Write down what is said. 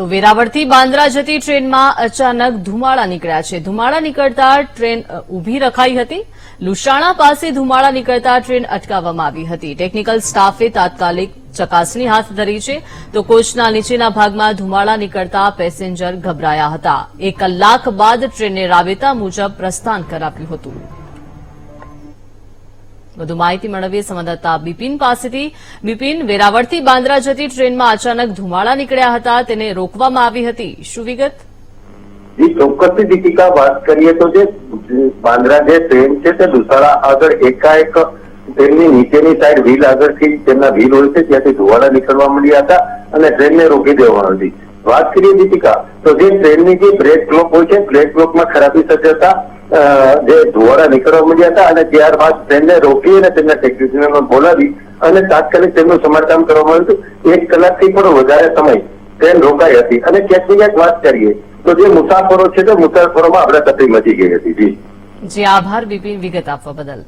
તો વેરાવળથી બાંદ્રા જતી ટ્રેનમાં અચાનક ધુમાડા નીકળ્યા છે. ધુમાડા નીકળતા ટ્રેન ઊભી રખાઈ હતી. લુસાણા પાસે ધુમાડા નીકળતા ટ્રેન અટકાવવામાં આવી હતી. ટેકનિકલ સ્ટાફે તાત્કાલિક ચકાસણી હાથ ધરી છે. તો કોચના નીચેના ભાગમાં ધુમાડા નીકળતા પેસેન્જર ગભરાયા હતા. એક કલાક બાદ ટ્રેને રાબેતા મુજબ પ્રસ્થાન કરાવ્યું હતું. વધુ માહિતી મેળવીએ સંવાદદાતા બિપિન પાસેથી. બિપિન, વેરાવળથી બાંદ્રા જતી ટ્રેનમાં અચાનક ધુમાડા નીકળ્યા હતા, તેને રોકવામાં આવી હતી. શું વિગત? ચોક્કસથી દીપિકા, વાત કરીએ તો જે બાંદ્રા જે ટ્રેન છે તે દુસાળા આગળ એકાએક ટ્રેનની નીચેની સાઈડ વ્હીલ આગળથી તેમના વ્હીલ હોય છે ત્યાંથી ધુવાડા નીકળવા મળ્યા હતા અને ટ્રેનને રોકી દેવામાં હતી વાત કરીએ દીપિકા, તો જે ટ્રેનની જે બ્રેક બ્લોક હોય છે બ્રેક બ્લોકમાં ખરાબી સર્જાતા જે ધુવાડા નીકળવા મળ્યા હતા અને ત્યારબાદ ટ્રેનને રોકી અને તેમના ટેકનિશિયનને બોલાવી અને તાત્કાલિક તેમનું સમારકામ કરવામાં આવ્યું હતું. એક કલાકથી પણ વધારે સમય ટ્રેન રોકાઈ હતી. અને ક્યાંક ને ક્યાંક વાત કરીએ, તો જે મુસાફરો છે તે મુસાફરોમાં આપણે તકલીફ મચી ગઈ હતી. જી. જી, આભાર બિપિન વિગત આપવા બદલ.